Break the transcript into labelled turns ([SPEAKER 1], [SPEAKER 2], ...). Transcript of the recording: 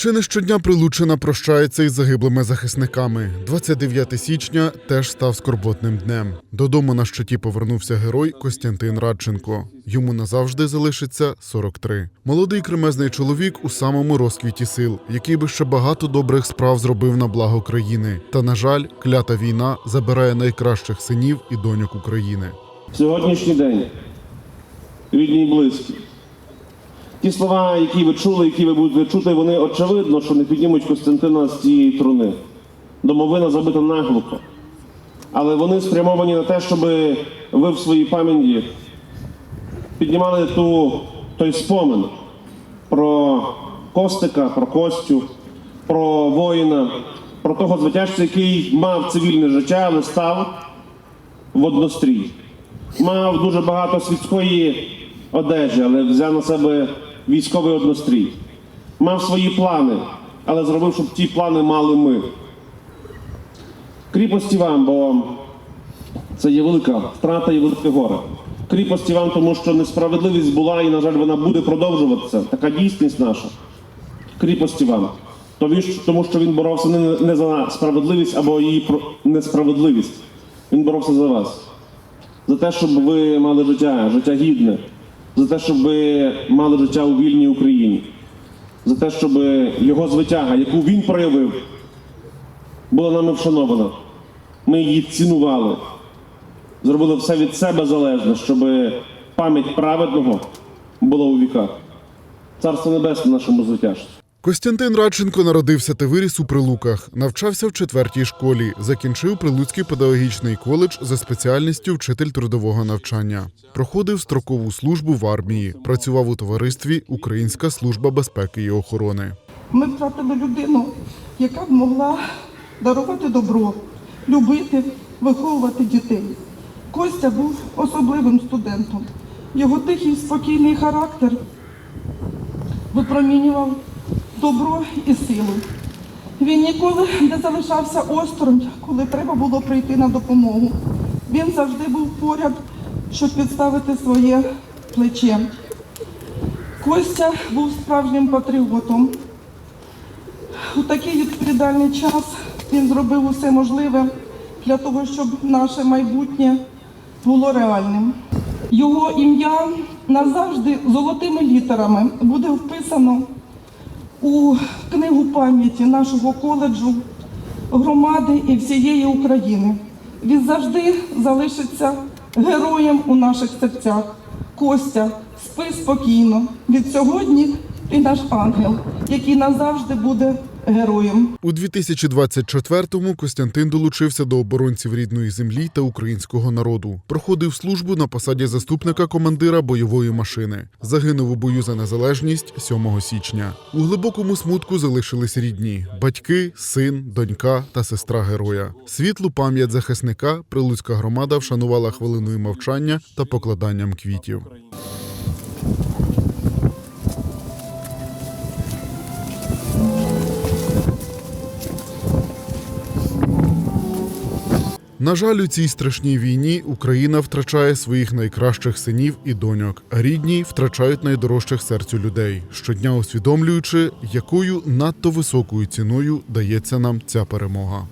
[SPEAKER 1] Чи не щодня Прилучина прощається із загиблими захисниками? 29 січня теж став скорботним днем. Додому на щиті повернувся герой Костянтин Радченко. Йому назавжди залишиться 43. Молодий кремезний чоловік у самому розквіті сил, який би ще багато добрих справ зробив на благо країни. Та на жаль, клята війна забирає найкращих синів і доньок України.
[SPEAKER 2] Сьогоднішній день, рідні і близькі. Ті слова, які ви чули, які ви будете чути, вони очевидно, що не піднімуть Костянтина з цієї труни. Домовина забита наглухо. Але вони спрямовані на те, щоб ви в своїй пам'яті піднімали ту, той спомин про Костика, про Костю, про воїна, про того звитяжця, який мав цивільне життя, але став в однострій. Мав дуже багато світської одежі, але взяв на себе військовий однострій. Мав свої плани, але зробив, щоб ті плани мали ми. Кріпості вам, бо це є велика втрата і велике горе. Кріпості вам, тому що несправедливість була і, на жаль, вона буде продовжуватися. Така дійсність наша. Кріпості вам. Тому що- він боровся не, за справедливість або її несправедливість. Він боровся за вас за те, щоб ви мали життя, життя гідне, за те, щоб мали життя у вільній Україні, за те, щоб його звитяга, яку він проявив, була нами вшанована. Ми її цінували, зробили все від себе залежне, щоб пам'ять праведного була у віках. Царство Небесне нашому звитяжцю.
[SPEAKER 1] Костянтин Радченко народився та виріс у Прилуках, навчався в четвертій школі, закінчив Прилуцький педагогічний коледж за спеціальністю вчитель трудового навчання. Проходив строкову службу в армії, працював у товаристві Українська служба безпеки і охорони.
[SPEAKER 3] Ми втратили людину, яка б могла дарувати добро, любити, виховувати дітей. Костя був особливим студентом. Його тихий, спокійний характер випромінював добро і силу. Він ніколи не залишався осторонь, коли треба було прийти на допомогу. Він завжди був поряд, щоб підставити своє плече. Костя був справжнім патріотом. У такий відповідальний час він зробив усе можливе для того, щоб наше майбутнє було реальним. Його ім'я назавжди золотими літерами буде вписано у книгу пам'яті нашого коледжу, громади і всієї України. Він завжди залишиться героєм у наших серцях. Костя, спи спокійно. Від сьогодні ти наш ангел, який назавжди буде героєм.
[SPEAKER 1] У 2024-му Костянтин долучився до оборонців рідної землі та українського народу. Проходив службу на посаді заступника командира бойової машини. Загинув у бою за незалежність 7 січня. У глибокому смутку залишились рідні: батьки, син, донька та сестра героя. Світлу пам'ять захисника прилуцька громада вшанувала хвилиною мовчання та покладанням квітів. На жаль, у цій страшній війні Україна втрачає своїх найкращих синів і доньок, а рідні втрачають найдорожчих серцю людей, щодня усвідомлюючи, якою надто високою ціною дається нам ця перемога.